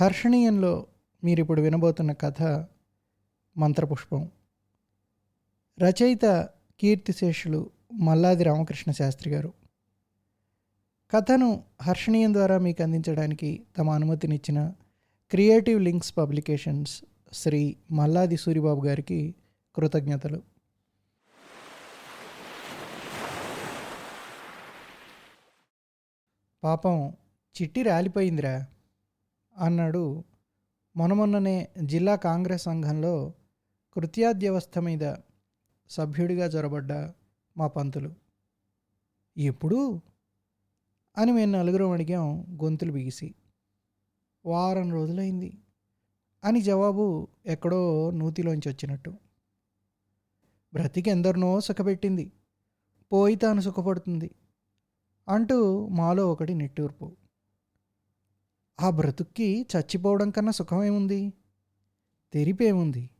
హర్షణీయంలో మీరు ఇప్పుడు వినబోతున్న కథ మంత్రపుష్పం. రచయిత కీర్తిశేషులు మల్లాది రామకృష్ణ శాస్త్రి గారు. కథను హర్షణీయం ద్వారా మీకు అందించడానికి తమ అనుమతినిచ్చిన creative links publications Sri Malladi Suribabu గారికి కృతజ్ఞతలు. పాపం చిట్టి రాలిపోయిందిరా. అన్నాడు. మొన్నమొన్ననే జిల్లా కాంగ్రెస్ సంఘంలో కృత్యాద్యవస్థ మీద సభ్యుడిగా జొరబడ్డ మా పంతులు. ఎప్పుడు? అని మేము నలుగురం అడిగాం గొంతులు బిగిసి. వారం రోజులైంది అని జవాబు ఎక్కడో నూతిలోంచి వచ్చినట్టు. బ్రతికి ఎందరినో సుఖపెట్టింది. పోయి తాను సుఖపడుతుంది అంటూ మాలో ఒకటి నిట్టూర్పు. ఆ బ్రతుక్కి చచ్చిపోవడం కన్నా సుఖమేముంది? తెరిపేముంది?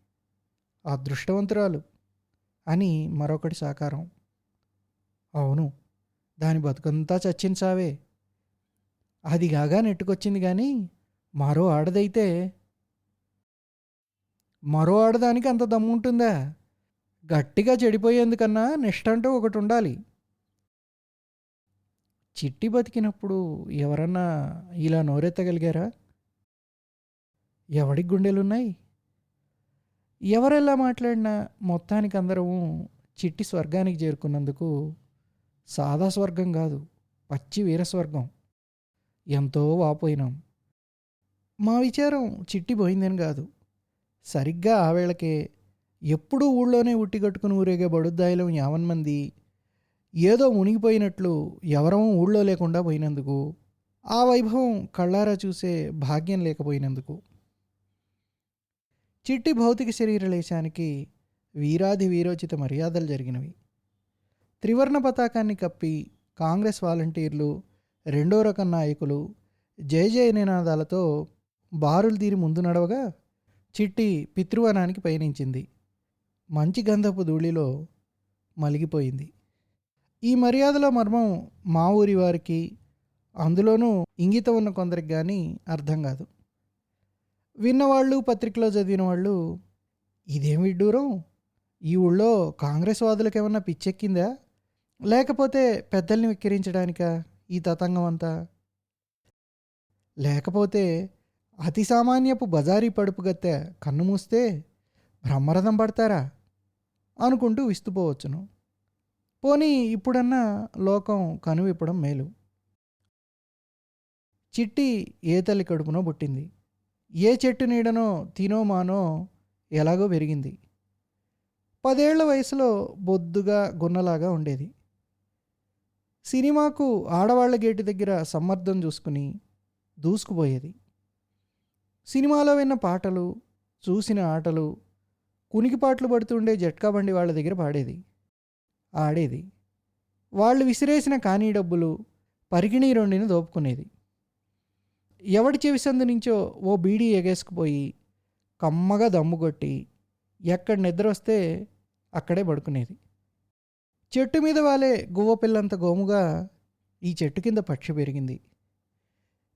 అదృష్టవంతురాలు అని మరొకటి సాకారం. అవును దాని బతుకంతా చచ్చించావే. అది కాగా నెట్టుకొచ్చింది కానీ మరో ఆడదైతే మరో ఆడదానికి అంత దమ్ముంటుందా? గట్టిగా చెడిపోయేందుకన్నా నిష్టంటూ ఒకటి ఉండాలి చిట్టి బతికినప్పుడు ఎవరన్నా ఇలా నోరెత్తగలిగారా? ఎవడికి గుండెలున్నాయి? ఎవరెలా మాట్లాడినా మొత్తానికి అందరము చిట్టి స్వర్గానికి చేరుకున్నందుకు సాదా స్వర్గం కాదు పచ్చి వీరస్వర్గం ఎంతో వాపోయినాం. మా విచారం చిట్టి పోయిందని కాదు. సరిగ్గా ఆ వేళకే ఎప్పుడూ ఊళ్ళోనే ఉట్టిగట్టుకుని ఊరేగే బడుద్దాయిలం యావన్ మంది ఏదో మునిగిపోయినట్లు ఎవరమూ ఊళ్ళో లేకుండా పోయినందుకు ఆ వైభవం కళ్ళారా చూసే భాగ్యం లేకపోయినందుకు. చిట్టి భౌతిక శరీర లేశానికి వీరాధి వీరోచిత మర్యాదలు జరిగినవి. త్రివర్ణ పతాకాన్ని కప్పి కాంగ్రెస్ వాలంటీర్లు రెండో రకం నాయకులు జయ జయ నినాదాలతో బారులు తీరి ముందు నడవగా చిట్టి పితృవనానికి పయనించింది. మంచి గంధపు ధూళిలో మలిగిపోయింది. ఈ మర్యాదల మర్మం మా ఊరి వారికి అందులోనూ ఇంగితం ఉన్న కొందరికి కానీ అర్థం కాదు. విన్నవాళ్ళు పత్రికలో చదివిన వాళ్ళు ఇదేమి విడ్డూరం? ఈ ఊళ్ళో కాంగ్రెస్ వాదులకు ఏమన్నా పిచ్చెక్కిందా? లేకపోతే పెద్దల్ని విక్కిరించడానిక ఈ తతంగం అంతా? లేకపోతే అతి సామాన్యపు బజారీ పడుపు గత్తె కన్ను మూస్తే బ్రహ్మరథం పడతారా? అనుకుంటూ విస్తుపోవచ్చును. పోనీ ఇప్పుడన్నా లోకం కనువిప్పడం మేలు. చిట్టి ఏ తల్లి కడుపునో పుట్టింది. ఏ చెట్టు నీడనో తినో మానో ఎలాగో పెరిగింది. పదేళ్ళ వయసులో బొద్దుగా గున్నలాగా ఉండేది. సినిమాకు ఆడవాళ్ళ గేటు దగ్గర సమ్మర్థం చూసుకుని దూసుకుపోయేది. సినిమాలో విన్న పాటలు చూసిన ఆటలు కునికిపాట్లు పడుతుండే జట్కా బండి వాళ్ళ దగ్గర పాడేది. ఆడేది. వాళ్ళు విసిరేసిన కానీ డబ్బులు పరిగిణీ రెండిని దోపుకునేది. ఎవడి చెవిసందు నుంచో ఓ బీడీ ఎగేసుకుపోయి కమ్మగా దమ్ము కొట్టి ఎక్కడ నిద్ర వస్తే అక్కడే పడుకునేది. చెట్టు మీద వాలే గువ్వ పిల్లంత గోముగా ఈ చెట్టు కింద పక్షి పెరిగింది.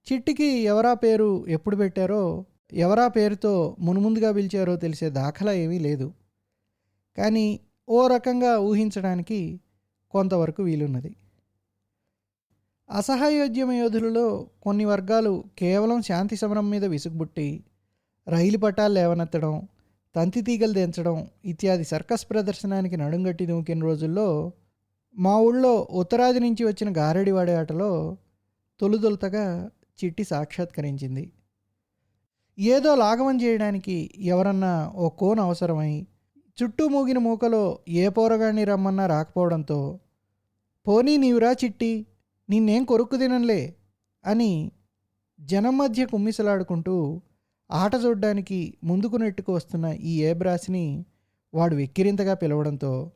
చిట్టికి ఎవరా పేరు ఎప్పుడు పెట్టారో ఎవరా పేరుతో మునుముందుగా పిలిచారో తెలిసే దాఖలా ఏమీ లేదు. కానీ ఓ రకంగా ఊహించడానికి కొంతవరకు వీలున్నది. అసహాయోద్యమ యోధులలో కొన్ని వర్గాలు కేవలం శాంతి సమరం మీద విసుగుబుట్టి రైలు పట్టాలు లేవనెత్తడం తంతి తీగలు దించడం ఇత్యాది సర్కస్ ప్రదర్శనానికి నడుంగట్టి దూకిన రోజుల్లో మా ఊళ్ళో ఉత్తరాది నుంచి వచ్చిన గారడివాడే ఆటలో తొలుదొలతగా చిట్టి సాక్షాత్కరించింది. ఏదో లాఘవం చేయడానికి ఎవరన్నా ఓ కోన్ అవసరమై చుట్టూ మూగిన మూకలో ఏ పోరగాన్ని రమ్మన్నా రాకపోవడంతో పోనీ నీవురా చిట్టి నిన్నేం కొరుక్కు తినంలే అని జనం మధ్య కుమ్మిసలాడుకుంటూ ఆట చూడ్డానికి ముందుకు నెట్టుకు వస్తున్న ఈ ఏబ్రాస్ని వాడు వెక్కిరింతగా పిలవడంతో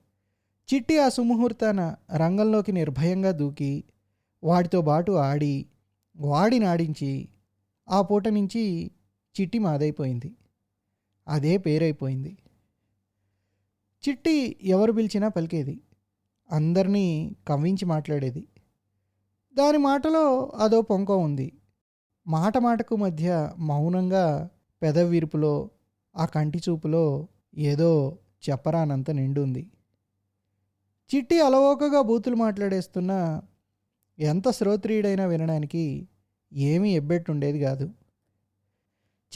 చిట్టి ఆ సుముహూర్తాన రంగంలోకి నిర్భయంగా దూకి వాడితో బాటు ఆడి వాడిని ఆడించి ఆ పూట నుంచి చిట్టి మాదైపోయింది. అదే పేరైపోయింది. చిట్టి ఎవరు పిలిచినా పలికేది. అందరినీ కవ్వించి మాట్లాడేది. దాని మాటలో అదో పొంక ఉంది. మాట మాటకు మధ్య మౌనంగా పెదవిరుపులో ఆ కంటి చూపులో ఏదో చెప్పరానంత నిండుంది. చిట్టి అలవోకగా బూతులు మాట్లాడేస్తున్నా ఎంత శ్రోత్రియుడైనా వినడానికి ఏమీ ఎబ్బెట్టుండేది కాదు.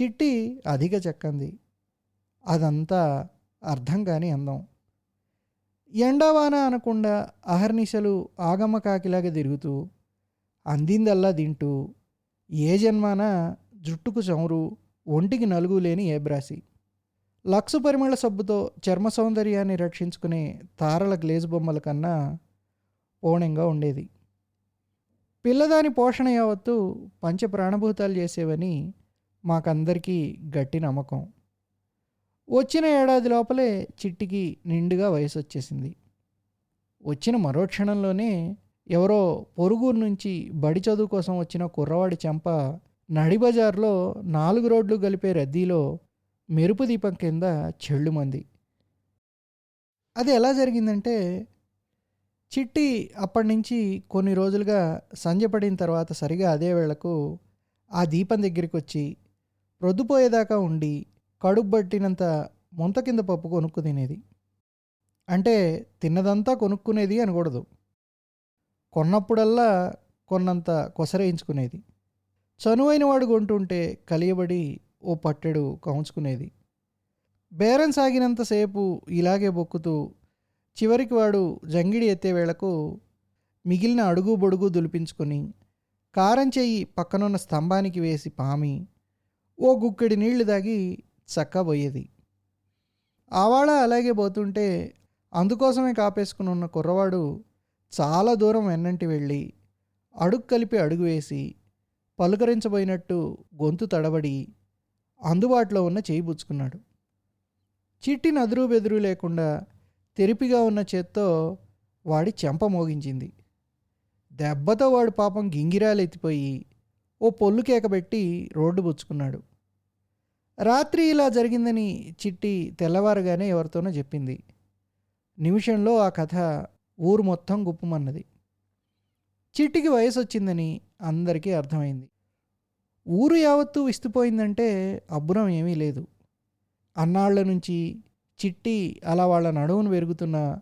చిట్టి అధిక చెక్కంది. అదంతా అర్థం కాని అందం. ఎండావాన అనకుండా అహర్నిశలు ఆగమకాకిలాగా తిరుగుతూ అందిందల్లా తింటూ ఏ జన్మాన జుట్టుకు చమురు ఒంటికి నలుగు లేని ఏబ్రాసి లక్సు పరిమళ సబ్బుతో చర్మ సౌందర్యాన్ని రక్షించుకునే తారల గ్లేజ్ బొమ్మల కన్నా ఓణంగా ఉండేది. పిల్లదాని పోషణ యావత్తు పంచ ప్రాణభూతాలు చేసేవని మాకందరికీ గట్టి నమ్మకం. వచ్చిన ఏడాది లోపలే చిట్టికి నిండుగా వయసు వచ్చేసింది వచ్చిన మరో క్షణంలోనే ఎవరో పొరుగురు నుంచి బడి చదువు కోసం వచ్చిన కుర్రవాడి చెంప నడిబజార్లో నాలుగు రోడ్లు కలిపే రద్దీలో మెరుపు దీపం కింద చెళ్ళుమంది. అది ఎలా జరిగిందంటే చిట్టి అప్పటి నుంచి కొన్ని రోజులుగా సంజ పడిన తర్వాత సరిగా అదే వేళకు ఆ దీపం దగ్గరికి వచ్చి ప్రొద్దుపోయేదాకా ఉండి కడుపు పట్టినంత ముంత కింద పప్పు కొనుక్కు తినేది. అంటే తిన్నదంతా కొనుక్కునేది అనకూడదు. కొన్నప్పుడల్లా కొన్నంత కొసరేయించుకునేది. చనువైన వాడు కొంటుంటే కలియబడి ఓ పట్టెడు కౌంచుకునేది. బేరం సాగినంతసేపు ఇలాగే బొక్కుతూ చివరికి వాడు జంగిడి ఎత్తే వేళకు మిగిలిన అడుగు బొడుగు దులిపించుకొని కారం చెయ్యి పక్కనున్న స్తంభానికి వేసి పామి ఓ గుక్కెడి నీళ్ళు దాగి చక్కబోయేది. ఆవాళ అలాగే పోతుంటే అందుకోసమే కాపేసుకుని ఉన్న కుర్రవాడు చాలా దూరం వెన్నంటి వెళ్ళి అడుగు కలిపి అడుగు వేసి పలుకరించబోయినట్టు గొంతు తడబడి అందుబాటులో ఉన్న చేయి పుచ్చుకున్నాడు. చిట్టి నదురు బెదురు లేకుండా తెరిపిగా ఉన్న చేత్తో వాడి చెంప మోగించింది. దెబ్బతో వాడు పాపం గింగిరాలు ఎత్తిపోయి ఓ పొల్లు కేకబెట్టి రోడ్డు పుచ్చుకున్నాడు. రాత్రి ఇలా జరిగిందని చిట్టి తెల్లవారుగానే ఎవరితోనో చెప్పింది. నిమిషంలో ఆ కథ ఊరు మొత్తం గుప్పమన్నది. చిట్టికి వయసు వచ్చిందని అందరికీ అర్థమైంది. ఊరు యావత్తు విస్తుపోయిందంటే అబ్బురం ఏమీ లేదు. అన్నాళ్ళ నుంచి చిట్టి అలా వాళ్ళ నడువును పెరుగుతున్నా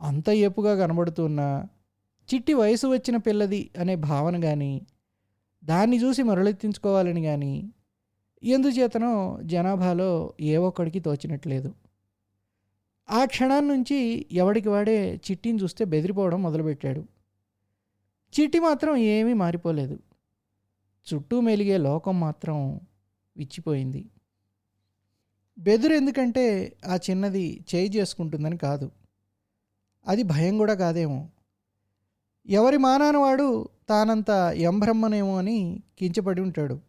అంత ఏపుగా కనబడుతున్నా చిట్టి వయసు వచ్చిన పిల్లది అనే భావన కానీ దాన్ని చూసి మరలెత్తించుకోవాలని కానీ ఎందుచేతనో జనాభాలో ఏ ఒక్కడికి తోచినట్లేదు. ఆ క్షణాన్ని నుంచి ఎవడికి వాడే చిట్టిని చూస్తే బెదిరిపోవడం మొదలుపెట్టాడు. చిట్టి మాత్రం ఏమీ మారిపోలేదు. చుట్టూ మెలిగే లోకం మాత్రం విచ్చిపోయింది. బెదురు ఎందుకంటే ఆ చిన్నది చేయి చేసుకుంటుందని కాదు. అది భయం కూడా కాదేమో. ఎవరి మానానవాడు తానంత ఎంబ్రహ్మనేమో అని కించపడి ఉంటాడు.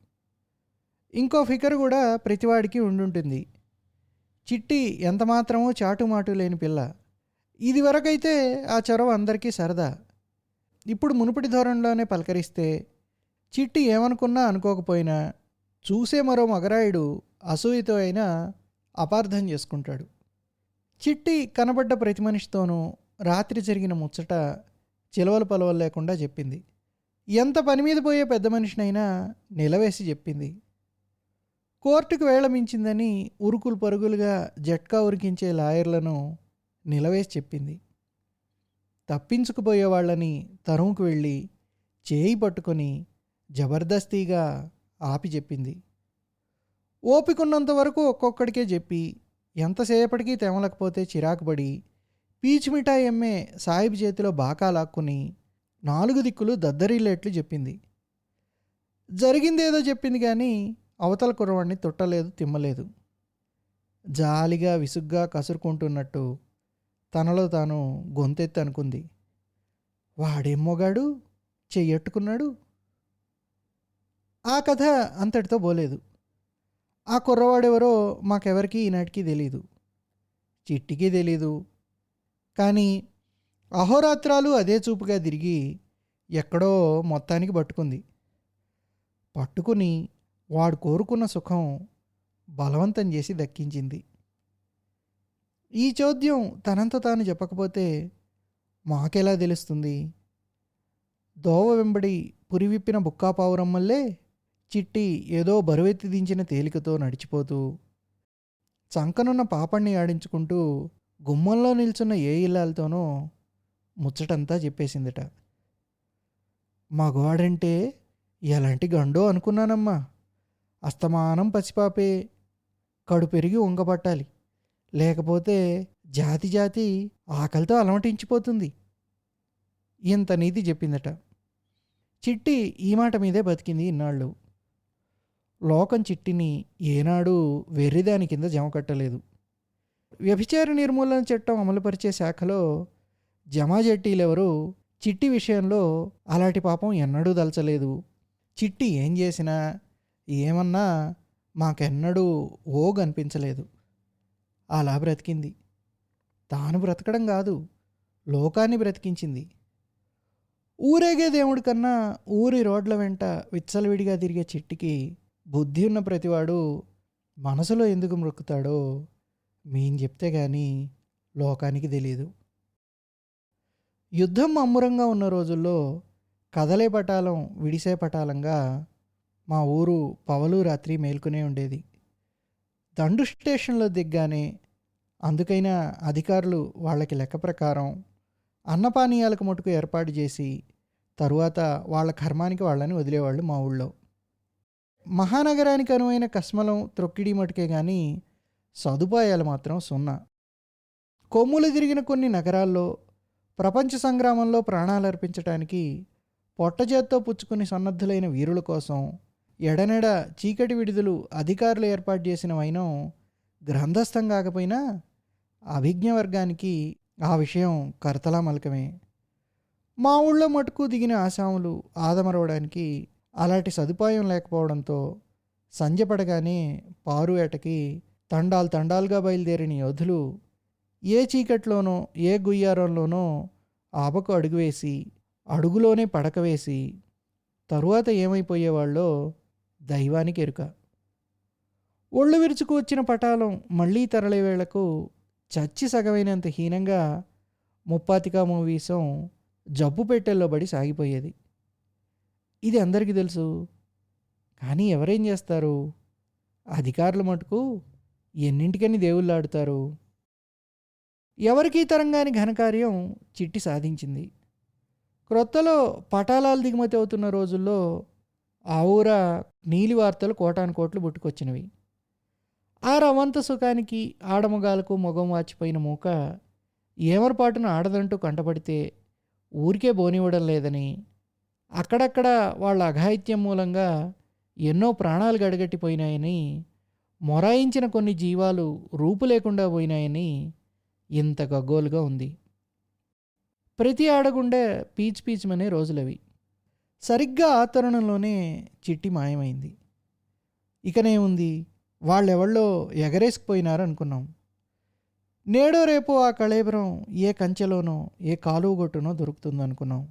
ఇంకో ఫికర్ కూడా ప్రతివాడికి ఉండుంటుంది. చిట్టి ఎంతమాత్రమో చాటుమాటు లేని పిల్ల. ఇది వరకైతే ఆ చొరవ అందరికీ సరదా. ఇప్పుడు మునుపటి ధోరణిలోనే పలకరిస్తే చిట్టి ఏమనుకున్నా అనుకోకపోయినా చూసే మరో మగరాయుడు అసూయతో అయినా అపార్థం చేసుకుంటాడు. చిట్టి కనబడ్డ ప్రతి మనిషితోనూ రాత్రి జరిగిన ముచ్చట చిలవలు పలవలు లేకుండా చెప్పింది. ఎంత పని మీద పోయే పెద్ద మనిషినైనా నిలవేసి చెప్పింది. కోర్టుకు వేళమించిందని ఉరుకులు పరుగులుగా జట్కా ఉరికించే లాయర్లను నిలవేసి చెప్పింది. తప్పించుకుపోయే వాళ్ళని తరుముకు వెళ్ళి చేయి పట్టుకొని జబర్దస్తిగా ఆపి చెప్పింది. ఓపికన్నంత వరకు ఒక్కొక్కడికే చెప్పి ఎంతసేపటికి తెమలకపోతే చిరాకుపడి పీచు మిఠాయి ఎమ్మే సాయిబ్ చేతిలో బాకా లాక్కుని నాలుగు దిక్కులు దద్దరిల్లేట్లు చెప్పింది. జరిగిందేదో చెప్పింది కానీ అవతల కురవాడిని తొట్టలేదు తిమ్మలేదు. జాలిగా విసుగ్గా కసురుకుంటున్నట్టు తనలో తాను గొంతెత్తి అనుకుంది. వాడేం మొగాడు? చెయ్యట్టుకున్నాడు ఆ కథ అంతటితో పోలేదు. ఆ కుర్రవాడెవరో మాకెవరికి ఈనాటికి తెలీదు. చిట్టికి తెలీదు. కానీ అహోరాత్రాలు అదే చూపుగా తిరిగి ఎక్కడో మొత్తానికి పట్టుకుంది. పట్టుకుని వాడు కోరుకున్న సుఖం బలవంతం చేసి దక్కించింది. ఈ చోద్యం తనంత తాను చెప్పకపోతే మాకెలా తెలుస్తుంది? దోవ వెంబడి పురివిప్పిన బుక్కాపావురమ్మల్లే చిట్టి ఏదో బరువెత్తి దించిన తేలికతో నడిచిపోతూ చంకనున్న పాపణ్ణి ఆడించుకుంటూ గుమ్మంలో నిల్చున్న ఏ ఇల్లాలతోనో ముచ్చటంతా చెప్పేసిందట. మగవాడంటే ఎలాంటి గండో అనుకున్నానమ్మా. అస్తమానం పసిపాపే కడు పెరిగి ఉంగబట్టాలి లేకపోతే జాతి జాతి ఆకలితో అలమటించిపోతుంది. ఇంత నీతి చెప్పిందట. చిట్టి ఈ మాట మీదే బతికింది ఇన్నాళ్ళు. లోకం చిట్టిని ఏనాడు వెర్రిదాని కింద జమ కట్టలేదు వ్యభిచార నిర్మూలన చట్టం అమలుపరిచే శాఖలో జమాజట్టీలెవరూ చిట్టి విషయంలో అలాంటి పాపం ఎన్నడూ దలచలేదు. చిట్టి ఏం చేసినా ఏమన్నా మాకెన్నడూ ఓగ్ అనిపించలేదు అలా బ్రతికింది. తాను బ్రతకడం కాదు లోకాన్ని బ్రతికించింది. ఊరేగే దేవుడి కన్నా ఊరి రోడ్ల వెంట విచ్చలవిడిగా తిరిగే చిట్టికి బుద్ధి ఉన్న ప్రతివాడు మనసులో ఎందుకు మ్రొక్కుతాడో మేం చెప్తే కానీ లోకానికి తెలియదు యుద్ధం అమ్మురంగా ఉన్న రోజుల్లో కదలే పటాలం విడిసే పటాలంగా మా ఊరు పవలు రాత్రి మేల్కొనే ఉండేది. దండు స్టేషన్లో దిగ్గానే అందుకైనా అధికారులు వాళ్ళకి లెక్క ప్రకారం అన్నపానీయాలకు మటుకు ఏర్పాటు చేసి తరువాత వాళ్ళ కర్మానికి వాళ్ళని వదిలేవాళ్ళు మా ఊళ్ళో. మహానగరానికి అనువైన కస్మలం త్రొక్కిడి మటుకే కానీ సదుపాయాలు మాత్రం సున్నా. కొమ్ములు తిరిగిన కొన్ని నగరాల్లో ప్రపంచ సంగ్రామంలో ప్రాణాలర్పించడానికి పొట్టజేత్తో పుచ్చుకుని సన్నద్ధులైన వీరుల కోసం ఎడనెడ చీకటి విడుదలు అధికారులు ఏర్పాటు చేసిన వైనం గ్రంథస్థం కాకపోయినా అభిజ్ఞ వర్గానికి ఆ విషయం కర్తలా మలకమే. మా ఊళ్ళో మటుకు దిగిన ఆశాములు ఆదమరవడానికి అలాంటి సదుపాయం లేకపోవడంతో సంజపడగానే పారువేటకి తండాలు తండాలుగా బయలుదేరిన యోధులు ఏ చీకట్లోనో ఏ గుయ్యారంలోనో ఆపకు అడుగు వేసి అడుగులోనే పడక వేసి తరువాత ఏమైపోయేవాళ్ళో దైవానికి ఎరుక. ఒళ్ళు విరుచుకు వచ్చిన పటాలం మళ్ళీ తరలే వేళకు చచ్చి సగమైనంత హీనంగా ముప్పాతికా మూవీసం జబ్బు పెట్టెల్లో పడి సాగిపోయేది. ఇది అందరికీ తెలుసు. కానీ ఎవరేం చేస్తారు? అధికారులు మటుకు ఎన్నింటికని దేవుళ్ళాడుతారు ఎవరికీ తరంగాని ఘనకార్యం చిట్టి సాధించింది. క్రొత్తలో పటాలాలు దిగుమతి అవుతున్న రోజుల్లో ఆ ఊర నీలి వార్తలు కోటాను కోట్లు పుట్టుకొచ్చినవి. ఆ రవంత సుఖానికి ఆడమగాలకు మొగం వాచిపోయిన మూక ఏమరపాటున ఆడదంటూ కంటపడితే ఊరికే బోనివ్వడం లేదని అక్కడక్కడ వాళ్ళ అఘాయిత్యం మూలంగా ఎన్నో ప్రాణాలు గడగట్టిపోయినాయని మొరాయించిన కొన్ని జీవాలు రూపు లేకుండా పోయినాయని ఇంత గగ్గోలుగా ఉంది. ప్రతి ఆడగుండె పీచ్ పీచ్మనే రోజులవి. సరిగ్గా ఆ తరుణంలోనే చిట్టి మాయమైంది. ఇకనేముంది? వాళ్ళెవళ్ళో ఎగరేసుకుపోయినారు అనుకున్నాం నేడో రేపు ఆ కళేబరం ఏ కంచెలోనో ఏ కాలువ గొట్టునో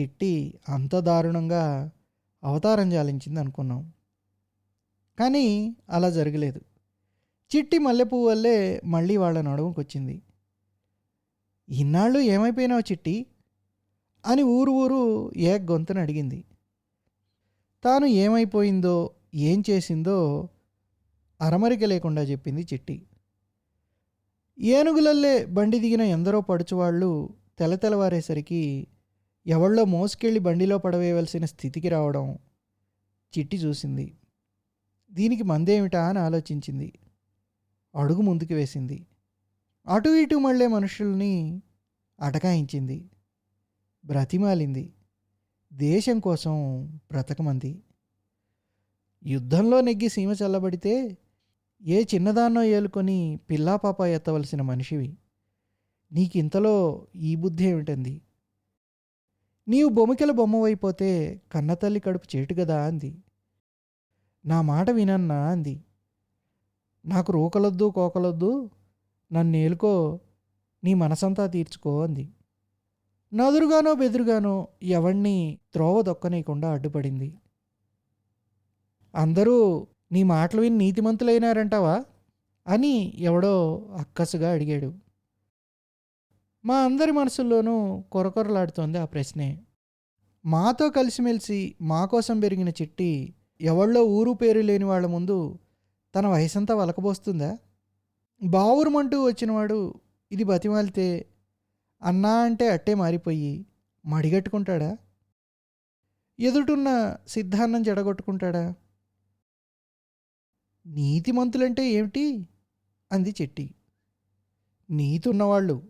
చిట్టి అంత దారుణంగా అవతారం జాలించింది అనుకున్నాం కానీ అలా జరగలేదు. చిట్టి మల్లెపువ్వు వల్లే మళ్ళీ వాళ్ళ నడుముకొచ్చింది. ఇన్నాళ్ళు ఏమైపోయినావు చిట్టి? అని ఊరు ఊరు ఏ గొంతుని అడిగింది. తాను ఏమైపోయిందో ఏం చేసిందో అరమరిక లేకుండా చెప్పింది చిట్టి. ఏనుగులల్లే బండి దిగిన ఎందరో పడుచువాళ్ళు తెలతెలవారేసరికి ఎవళ్ళో మోసుకెళ్ళి బండిలో పడవేయవలసిన స్థితికి రావడం చిట్టి చూసింది. దీనికి మందేమిటా అని ఆలోచించింది. అడుగు ముందుకు వేసింది. అటు ఇటు మళ్ళే మనుషుల్ని అటకాయించింది. బ్రతిమాలింది. దేశం కోసం బ్రతకమంది. యుద్ధంలో నెగ్గి సీమ చల్లబడితే ఏ చిన్నదాన్నో ఏలుకొని పిల్లా పాప ఎత్తవలసిన మనిషివి. నీకింతలో ఈ బుద్ధి ఏమిటంది? నీవు బొమికల బొమ్మవైపోతే కన్నతల్లి కడుపు చేటు కదా అంది. నా మాట వినన్నా అంది. నాకు రూకలొద్దు కోకలొద్దు నన్ను ఏలుకో నీ మనసంతా తీర్చుకో అంది. నదురుగానో బెదురుగానో ఎవణ్ణి త్రోవ దొక్కనీయకుండా అడ్డుపడింది. అందరూ నీ మాటలు విని నీతిమంతులైనారంటావా? అని ఎవడో అక్కసుగా అడిగాడు. మా అందరి మనసుల్లోనూ కొరకొరలాడుతోంది ఆ ప్రశ్నే. మాతో కలిసిమెలిసి మా కోసం పెరిగిన చిట్టి ఎవళ్ళో ఊరు పేరు లేని వాళ్ళ ముందు తన వయసంతా వలకబోస్తుందా? బావురుమంటూ వచ్చినవాడు ఇది బతిమాలితే అన్నా అంటే అట్టే మారిపోయి మడిగట్టుకుంటాడా? ఎదుటున్న సిద్ధాన్నం జడగొట్టుకుంటాడా నీతిమంతులంటే ఏమిటి? అంది చెట్టి. నీతి ఉన్నవాళ్ళు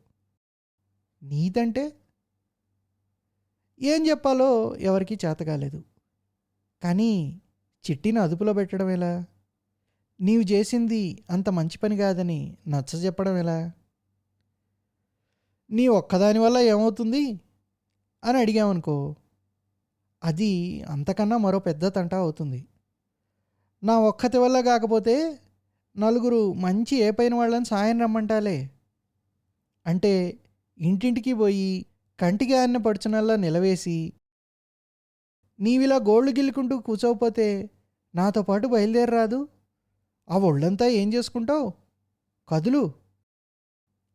నీతంటే? ఏం చెప్పాలో ఎవరికీ చేతకాలేదు కానీ చిట్టిని అదుపులో పెట్టడం ఎలా? నీవు చేసింది అంత మంచి పని కాదని నచ్చ చెప్పడం ఎలా? నీ ఒక్కదాని వల్ల ఏమవుతుంది? అని అడిగామనుకో అది అంతకన్నా మరో పెద్ద తంట అవుతుంది. నా ఒక్కతి వల్ల కాకపోతే నలుగురు మంచి ఏ పైన వాళ్ళని సాయం రమ్మంటాలే? అంటే ఇంటింటికి పోయి కంటికి ఆన్న పడుచునల్లా నిలవేసి నీవిలా గోళ్ళు గిల్లుకుంటూ కూర్చోకపోతే నాతో పాటు బయలుదేరరాదు? ఆ ఒళ్ళంతా ఏం చేసుకుంటావు? కదులు.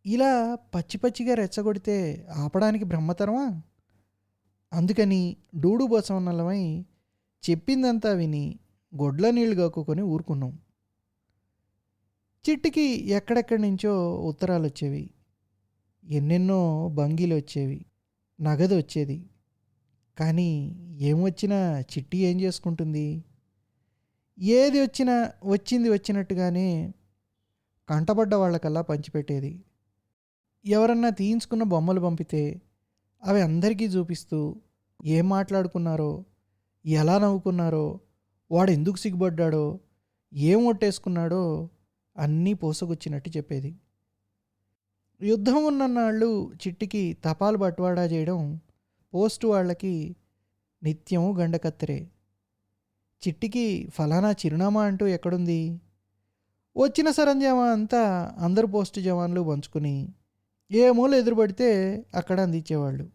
ఇలా పచ్చి పచ్చిగా రెచ్చగొడితే ఆపడానికి బ్రహ్మతరమా? అందుకని డూడు బసవన్నలమై చెప్పిందంతా విని గొడ్ల నీళ్ళు కక్కుకొని ఊరుకున్నాం. చిట్టికి ఎక్కడెక్కడి నుంచో ఉత్తరాలు వచ్చేవి ఎన్నెన్నో బంగీలు వచ్చేవి నగదు వచ్చేది కానీ ఏమొచ్చినా చిట్టి ఏం చేసుకుంటుంది? ఏది వచ్చినా వచ్చింది వచ్చినట్టుగానే కంటపడ్డ వాళ్ళకల్లా పంచిపెట్టేది. ఎవరన్నా తీయించుకున్న బొమ్మలు పంపితే అవి అందరికీ చూపిస్తూ ఏం మాట్లాడుకున్నారో ఎలా నవ్వుకున్నారో వాడు ఎందుకు సిగ్గుపడ్డాడో ఏం ఒట్టేసుకున్నాడో అన్నీ పోసగొచ్చినట్టు చెప్పేది. యుద్ధం ఉన్న నాళ్ళు చిట్టికి తపాలు బట్వాడా చేయడం పోస్టు వాళ్ళకి నిత్యం గండకత్తెరే. చిట్టికి ఫలానా చిరునామా అంటూ ఎక్కడుంది? వచ్చిన సరంజామా అంతా అందరు పోస్టు జవాన్లు పంచుకుని ఏ మూల ఎదురుపడితే అక్కడ అందించేవాళ్ళు.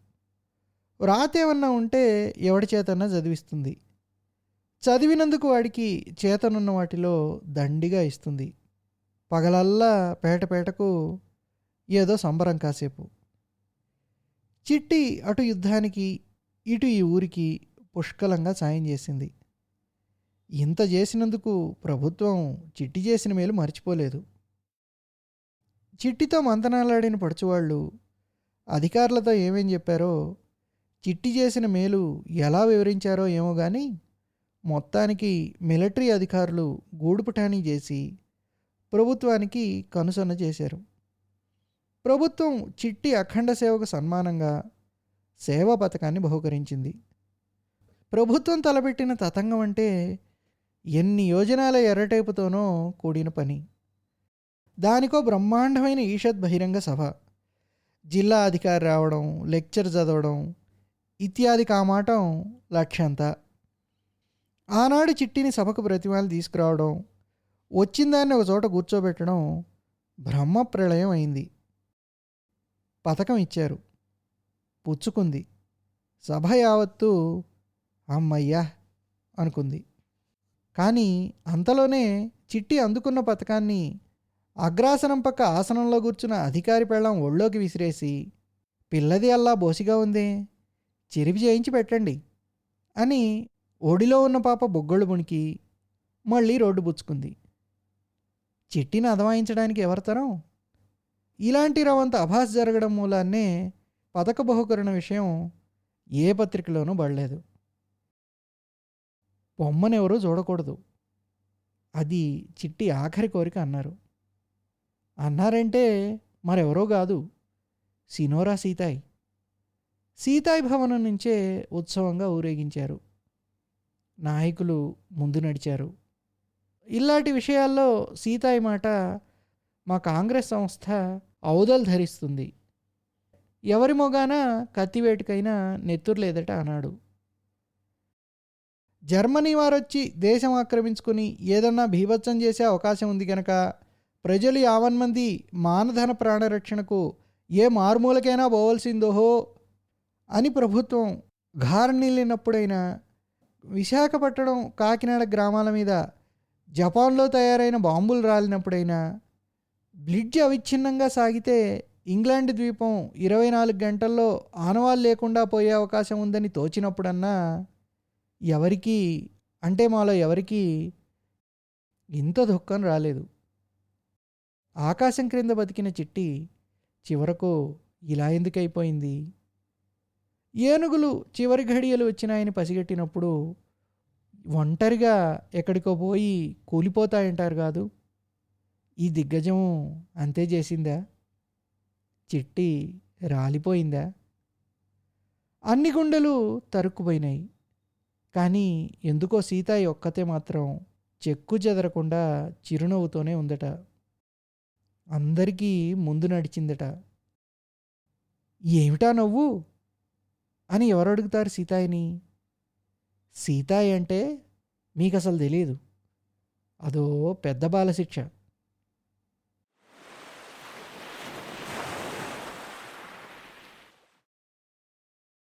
రాతేమన్నా ఉంటే ఎవడి చేతన్నా చదివిస్తుంది. చదివినందుకు వాడికి చేతనున్న వాటిలో దండిగా ఇస్తుంది. పగలల్లా పేటపేటకు ఏదో సంబరం కాసేపు. చిట్టి అటు యుద్ధానికి ఇటు ఈ ఊరికి పుష్కలంగా సాయం చేసింది. ఇంత చేసినందుకు ప్రభుత్వం చిట్టి చేసిన మేలు మర్చిపోలేదు. చిట్టితో మంతనాలాడిన పడుచువాళ్ళు అధికారులతో ఏమేం చెప్పారో చిట్టి చేసిన మేలు ఎలా వివరించారో ఏమో కానీ మొత్తానికి మిలిటరీ అధికారులు గూడుపుటానీ చేసి ప్రభుత్వానికి కనుసన్న చేశారు. ప్రభుత్వం చిట్టి అఖండ సేవకు సన్మానంగా సేవా పథకాన్ని బహుకరించింది. ప్రభుత్వం తలపెట్టిన తతంగం అంటే ఎన్ని యోజనాల ఎర్రటైపుతోనో కూడిన పని. దానికో బ్రహ్మాండమైన ఈషత్ బహిరంగ సభ. జిల్లా అధికారి రావడం లెక్చర్ చదవడం ఇత్యాది కామాటం లక్ష్యంతా. ఆనాడు చిట్టిని సభకు ప్రతిమాలు తీసుకురావడం వచ్చిందాన్ని ఒక చోట కూర్చోబెట్టడం బ్రహ్మ ప్రళయం అయింది. పథకం ఇచ్చారు. పుచ్చుకుంది. సభ యావత్తు అమ్మయ్యా అనుకుంది. కానీ అంతలోనే చిట్టి అందుకున్న పథకాన్ని అగ్రాసనం పక్క ఆసనంలో కూర్చున్న అధికారి పెళ్ళం ఒళ్ళోకి విసిరేసి పిల్లది అల్లా బోసిగా ఉంది చిరివి చేయించి పెట్టండి అని ఒడిలో ఉన్న పాప బొగ్గళ్ళు పుణికి మళ్ళీ రోడ్డు పుచ్చుకుంది. చిట్టిని అదమాయించడానికి ఎవరితరం ఇలాంటి రవంత అభాస్ జరగడం మూలాన్నే పథక బహుకరణ విషయం ఏ పత్రికలోనూ పడలేదు. బొమ్మనెవరూ చూడకూడదు. అది చిట్టి ఆఖరి కోరిక అన్నారు. అన్నారంటే మరెవరో కాదు సినోరా సీతాయ్. సీతాయ్ భవనం నుంచే ఉత్సవంగా ఊరేగించారు. నాయకులు ముందు నడిచారు. ఇలాంటి విషయాల్లో సీతాయి మాట మా కాంగ్రెస్ సంస్థ ఔదలు ధరిస్తుంది. ఎవరి మొగాన కత్తివేటుకైనా నెత్తురు లేదట అన్నాడు. జర్మనీ వారొచ్చి దేశం ఆక్రమించుకుని ఏదన్నా భీభత్సం చేసే అవకాశం ఉంది కనుక ప్రజలు యావన్ మంది మానధన ప్రాణరక్షణకు ఏ మారుమూలకైనా పోవలసిందోహో అని ప్రభుత్వం ఘారణిల్లినప్పుడైనా విశాఖపట్నం కాకినాడ గ్రామాల మీద జపాన్లో తయారైన బాంబులు రాలినప్పుడైనా బ్లిడ్జ్ అవిచ్ఛిన్నంగా సాగితే ఇంగ్లాండ్ ద్వీపం ఇరవై నాలుగు గంటల్లో ఆనవాలు లేకుండా పోయే అవకాశం ఉందని తోచినప్పుడన్నా ఎవరికీ అంటే మాలో ఎవరికీ ఇంత దుఃఖం రాలేదు. ఆకాశం క్రింద బతికిన చిట్టి చివరకు ఇలా ఎందుకైపోయింది? ఏనుగులు చివరి ఘడియలు వచ్చినాయని పసిగట్టినప్పుడు ఒంటరిగా ఎక్కడికో పోయి కూలిపోతాయంటారు కాదు? ఈ దిగ్గజం అంతే చేసిందా? చిట్టి రాలిపోయిందా? అన్ని గుండెలు తరుక్కుపోయినాయి. కానీ ఎందుకో సీతాయి ఒక్కతే మాత్రం చెక్కు చెదరకుండా చిరునవ్వుతోనే ఉందట. అందరికీ ముందు నడిచిందట. ఏమిటా నవ్వు? అని ఎవరు అడుగుతారు సీతాయిని. సీతాయి అంటే మీకు అసలు తెలియదు అదో పెద్ద బాలశిక్ష.